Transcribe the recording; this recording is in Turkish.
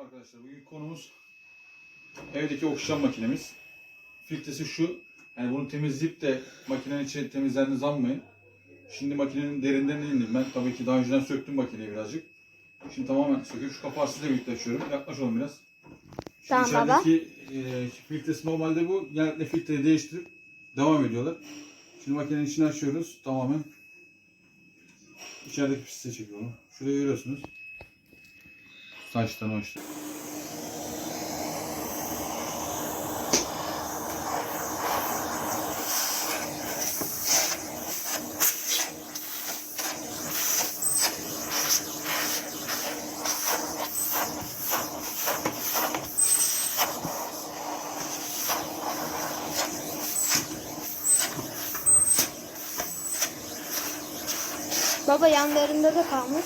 Merhaba arkadaşlar. Bugün konumuz evdeki okşam makinemiz. Filtresi şu. Yani bunu temizleyip de makinenin içi temizlendiğini zanmayın. Şimdi makinenin derinden indim ben. Tabii ki daha önceden söktüm makineyi birazcık. Şimdi tamamen söküp şu kapağı sizle birlikte açıyorum. Yaklaşalım biraz. Şu Tamam baba. içerideki e, filtresi normalde bu. Genellikle filtreyi değiştirip devam ediyorlar. Şimdi makinenin içini açıyoruz. Tamamen içerideki pisliği çekiyorum. Şurayı görüyorsunuz. Saçtan işte. Baba yanlarında da kalmış.